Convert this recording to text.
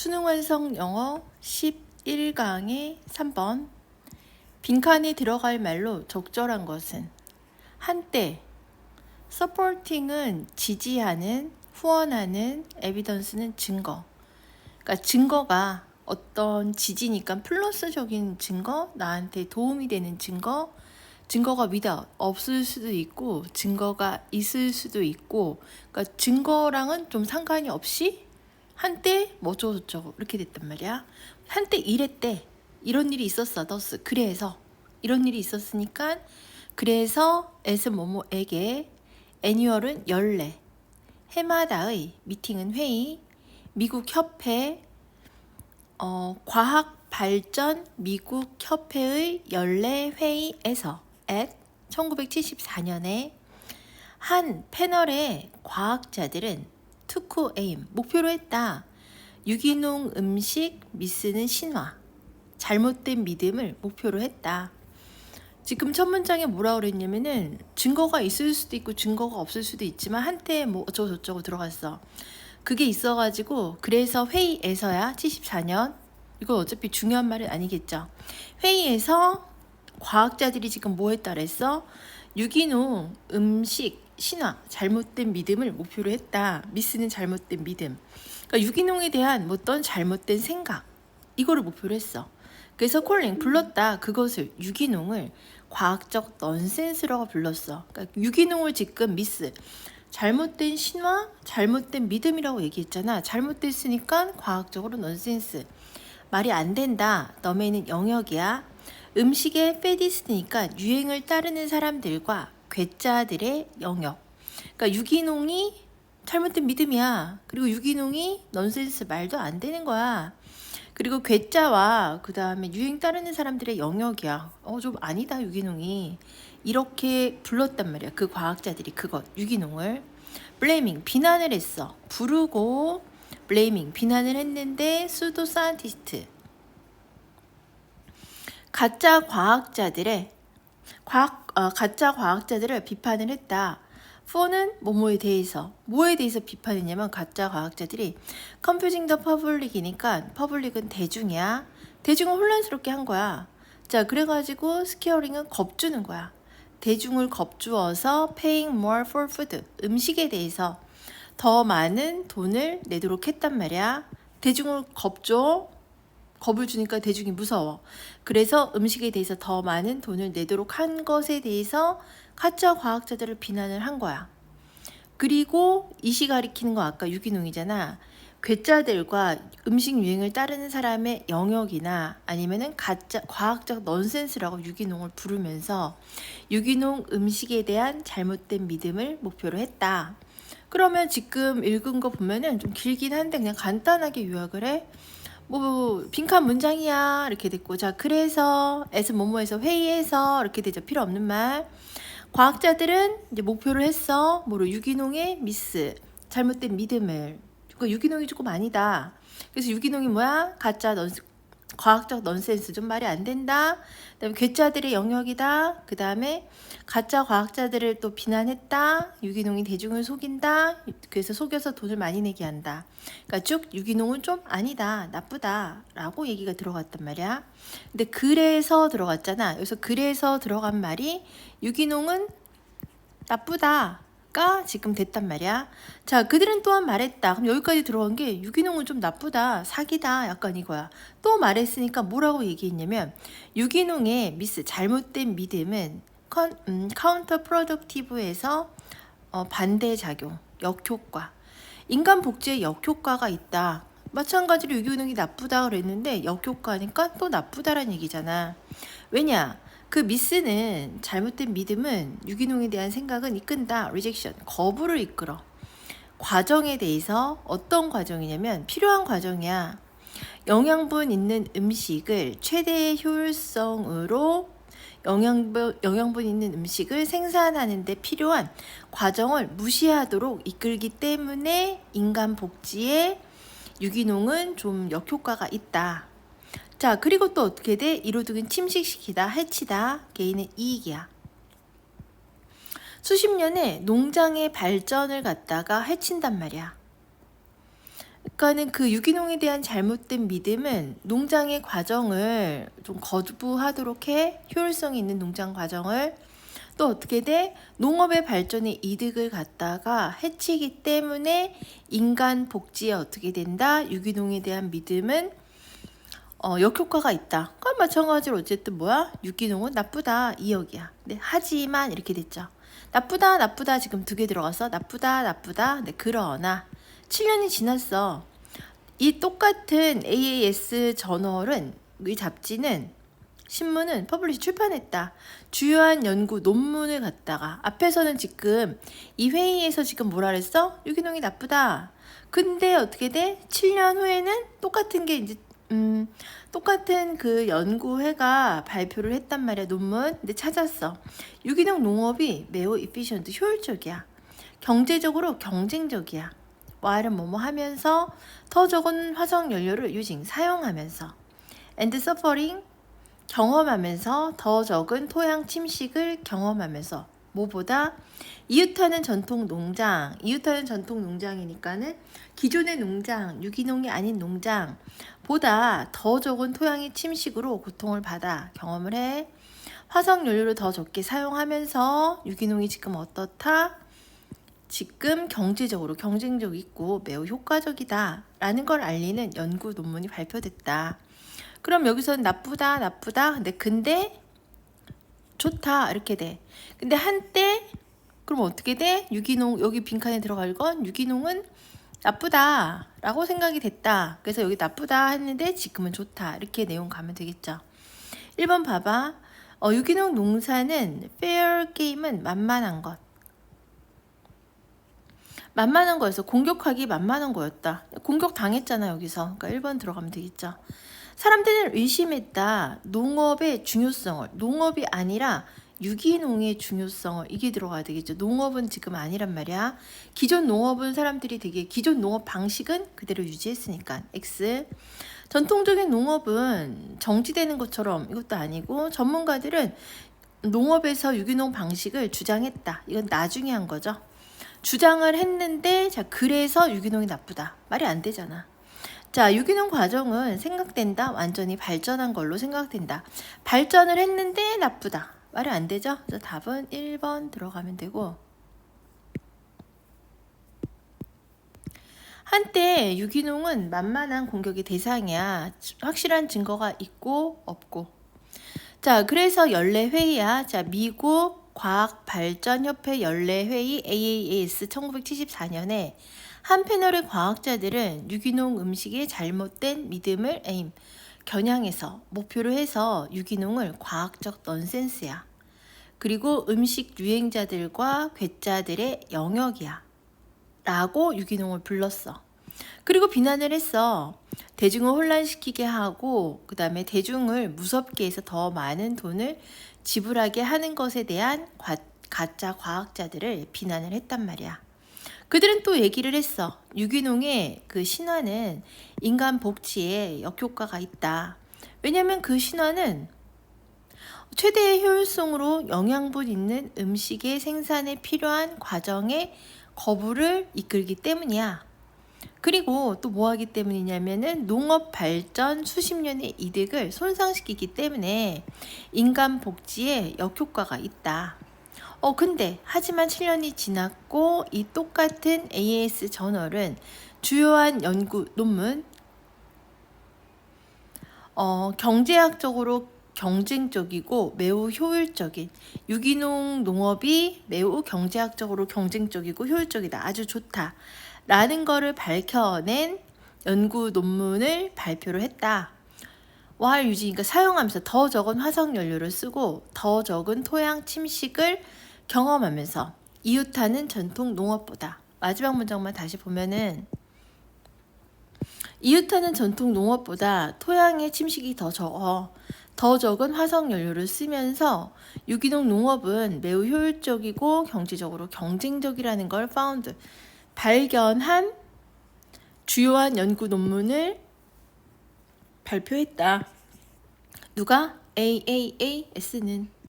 수능 완성 영어 11강의 3번. 빈칸에 들어갈 말로 적절한 것은 한때 supporting은 지지하는 후원하는 evidence는 증거. 그러니까 증거가 어떤 지지니까 플러스적인 증거 나한테 도움이 되는 증거 증거가 위다 없을 수도 있고 증거가 있을 수도 있고 그러니까 증거랑은 좀 상관이 없이 한때 뭐 어쩌고저쩌고 이렇게 됐단 말이야. 한때 이랬대 이런 일이 있었어. 너스 그래서. 이런 일이 있었으니까 그래서 에스 뭐뭐에게 애니얼은 연례 해마다의 미팅은 회의. 미국 협회 어, 과학 발전 미국 협회의 연례 회의에서 at 1974년에 한 패널의 과학자들은 투코 에임 목표로 했다. 유기농 음식 미스는 신화 잘못된 믿음을 목표로 했다. 지금 첫 문장에 뭐라 그랬냐면은 증거가 있을 수도 있고 증거가 없을 수도 있지만 한때 뭐 어쩌고 저쩌고 들어갔어. 그게 있어가지고 그래서 회의에서야 74년 이건 어차피 중요한 말은 아니겠죠. 회의에서 과학자들이 지금 뭐 했다 그랬어? 유기농 음식 신화 잘못된 믿음을 목표로 했다. 미스는 잘못된 믿음. 그러니까 유기농에 대한 뭐 어떤 잘못된 생각 이거를 목표로 했어. 그래서 콜링 불렀다. 그것을 유기농을 과학적 넌센스라고 불렀어. 그러니까 유기농을 지금 미스 잘못된 신화, 잘못된 믿음이라고 얘기했잖아. 잘못됐으니까 과학적으로 넌센스. 말이 안 된다. 너네는 영역이야. 음식의 페디스니까 유행을 따르는 사람들과 괴짜들의 영역. 그러니까 유기농이 잘못된 믿음이야. 그리고 유기농이 넌센스 말도 안 되는 거야. 그리고 괴짜와 그 다음에 유행 따르는 사람들의 영역이야. 어, 좀 아니다, 유기농이. 이렇게 불렀단 말이야. 그 과학자들이 그것, 유기농을. 블레이밍, 비난을 했어. 부르고, 블레이밍, 비난을 했는데, 수도 사이언티스트. 가짜 과학자들의 과학 어, 가짜 과학자들을 비판을 했다. 포는 뭐뭐에 대해서 뭐에 대해서 비판했냐면 가짜 과학자들이 컴퓨징 더 퍼블릭이니까 퍼블릭은 대중이야. 대중을 혼란스럽게 한 거야. 자 그래가지고 스케어링은 겁주는 거야. 대중을 겁주어서 paying more for food 음식에 대해서 더 많은 돈을 내도록 했단 말이야. 대중을 겁줘. 겁을 주니까 대중이 무서워. 그래서 음식에 대해서 더 많은 돈을 내도록 한 것에 대해서 가짜 과학자들을 비난을 한 거야. 그리고 이시 가리키는 거 아까 유기농이잖아. 괴짜들과 음식 유행을 따르는 사람의 영역이나 아니면은 가짜 과학적 넌센스라고 유기농을 부르면서 유기농 음식에 대한 잘못된 믿음을 목표로 했다. 그러면 지금 읽은 거 보면은 좀 길긴 한데 그냥 간단하게 요약을 해. 뭐 빈칸 문장이야. 이렇게 됐고. 자 그래서 에서 뭐뭐에서 회의에서 이렇게 되죠. 필요 없는 말. 과학자들은 이제 목표를 했어. 뭐로? 유기농의 미스. 잘못된 믿음을 그 유기농이 조금 아니다. 그래서 유기농이 뭐야? 가짜 넌 과학적 넌센스 좀 말이 안 된다. 그다음에 괴짜들의 영역이다. 그다음에 가짜 과학자들을 또 비난했다. 유기농이 대중을 속인다. 그래서 속여서 돈을 많이 내게 한다. 그러니까 쭉 유기농은 좀 아니다. 나쁘다라고 얘기가 들어갔단 말이야. 근데 그래서 들어갔잖아. 여기서 그래서 들어간 말이 유기농은 나쁘다. 가 지금 됐단 말이야. 자, 그들은 또한 말했다. 그럼 여기까지 들어간 게 유기농은 좀 나쁘다, 사기다, 약간 이거야. 또 말했으니까 뭐라고 얘기했냐면 유기농의 미스 잘못된 믿음은 컨, 음, 카운터 프로덕티브에서 어, 반대 작용, 역효과. 인간 복지에 역효과가 있다. 마찬가지로 유기농이 나쁘다 그랬는데 역효과니까 또 나쁘다라는 얘기잖아. 왜냐? 그 미스는 잘못된 믿음은 유기농에 대한 생각은 이끈다. rejection. 거부를 이끌어. 과정에 대해서 어떤 과정이냐면 필요한 과정이야. 영양분 있는 음식을 최대 효율성으로 영양분, 영양분 있는 음식을 생산하는데 필요한 과정을 무시하도록 이끌기 때문에 인간 복지에 유기농은 좀 역효과가 있다. 자, 그리고 또 어떻게 돼? 이로둑은 침식시키다, 해치다, 개인의 이익이야. 수십 년의 농장의 발전을 갖다가 해친단 말이야. 그러니까는 그 유기농에 대한 잘못된 믿음은 농장의 과정을 좀 거부하도록 해 효율성 있는 농장 과정을 또 어떻게 돼 농업의 발전에 이득을 갖다가 해치기 때문에 인간 복지에 어떻게 된다 유기농에 대한 믿음은 어, 역효과가 있다. 그건 마찬가지로 어쨌든 뭐야 유기농은 나쁘다 이역이야. 네, 하지만 이렇게 됐죠. 나쁘다 나쁘다 지금 두 개 들어가서 나쁘다 나쁘다 네, 그러나 7년이 지났어. 이 똑같은 AAS 저널은 이 잡지는 신문은 퍼블리시 출판했다. 주요한 연구 논문을 갖다가 앞에서는 지금 이 회의에서 지금 뭐라 그랬어? 유기농이 나쁘다. 근데 어떻게 돼? 7년 후에는 똑같은 게 이제 음, 똑같은 그 연구회가 발표를 했단 말이야 논문. 근데 찾았어. 유기농 농업이 매우 이피션트 효율적이야. 경제적으로 경쟁적이야. Y는 뭐뭐 하면서 더 적은 화석 연료를 유징 사용하면서 and suffering 경험하면서 더 적은 토양 침식을 경험하면서 뭐보다 이웃하는 전통 농장, 이웃하는 전통 농장이니까는 기존의 농장, 유기농이 아닌 농장보다 더 적은 토양의 침식으로 고통을 받아 경험을 해. 화석 연료를 더 적게 사용하면서 유기농이 지금 어떻다? 지금 경제적으로 경쟁력 있고 매우 효과적이다 라는 걸 알리는 연구 논문이 발표됐다. 그럼 여기서는 나쁘다, 나쁘다. 근데 근데 좋다 이렇게 돼. 근데 한때 그럼 어떻게 돼? 유기농 여기 빈칸에 들어갈 건 유기농은 나쁘다라고 생각이 됐다. 그래서 여기 나쁘다 했는데 지금은 좋다. 이렇게 내용 가면 되겠죠. 1번 봐봐. 어, 유기농 농사는 fair 게임은 만만한 것. 만만한 거여서 공격하기 만만한 거였다. 공격 당했잖아 여기서. 그러니까 1번 들어가면 되겠죠. 사람들은 의심했다. 농업의 중요성을. 농업이 아니라 유기농의 중요성을 이게 들어가야 되겠죠. 농업은 지금 아니란 말이야. 기존 농업은 사람들이 되게 기존 농업 방식은 그대로 유지했으니까 X. 전통적인 농업은 정지되는 것처럼 이것도 아니고 전문가들은 농업에서 유기농 방식을 주장했다. 이건 나중에 한 거죠. 주장을 했는데 자 그래서 유기농이 나쁘다. 말이 안 되잖아. 자, 유기농 과정은 생각된다. 완전히 발전한 걸로 생각된다. 발전을 했는데 나쁘다. 말이 안 되죠? 그래서 답은 1번 들어가면 되고. 한때 유기농은 만만한 공격의 대상이야. 확실한 증거가 있고 없고. 자, 그래서 연례 회의야. 자, 미국 과학발전협회 연례 회의 AAS 1974년에 한 패널의 과학자들은 유기농 음식의 잘못된 믿음을 에임, 겨냥해서 목표로 해서 유기농을 과학적 넌센스야. 그리고 음식 유행자들과 괴짜들의 영역이야. 라고 유기농을 불렀어. 그리고 비난을 했어. 대중을 혼란시키게 하고, 그 다음에 대중을 무섭게 해서 더 많은 돈을 지불하게 하는 것에 대한 과, 가짜 과학자들을 비난을 했단 말이야. 그들은 또 얘기를 했어. 유기농의 그 신화는 인간 복지에 역효과가 있다. 왜냐면 그 신화는 최대의 효율성으로 영양분 있는 음식의 생산에 필요한 과정의 거부를 이끌기 때문이야. 그리고 또 뭐 하기 때문이냐면은 농업 발전 수십 년의 이득을 손상시키기 때문에 인간 복지에 역효과가 있다. 어, 근데, 하지만 7년이 지났고, 이 똑같은 AS 저널은 주요한 연구 논문, 어, 경제학적으로 경쟁적이고 매우 효율적인 유기농 농업이 매우 경제학적으로 경쟁적이고 효율적이다. 아주 좋다. 라는 거를 밝혀낸 연구 논문을 발표를 했다. 와할 유지, 그러니까 사용하면서 더 적은 화석 연료를 쓰고 더 적은 토양 침식을 경험하면서 이웃하는 전통 농업보다 마지막 문장만 다시 보면은 이웃하는 전통 농업보다 토양의 침식이 더 적어. 더 적은 화석 연료를 쓰면서 유기농 농업은 매우 효율적이고 경제적으로 경쟁적이라는 걸 파운드 발견한 주요한 연구 논문을 발표했다. 누가? AAAS는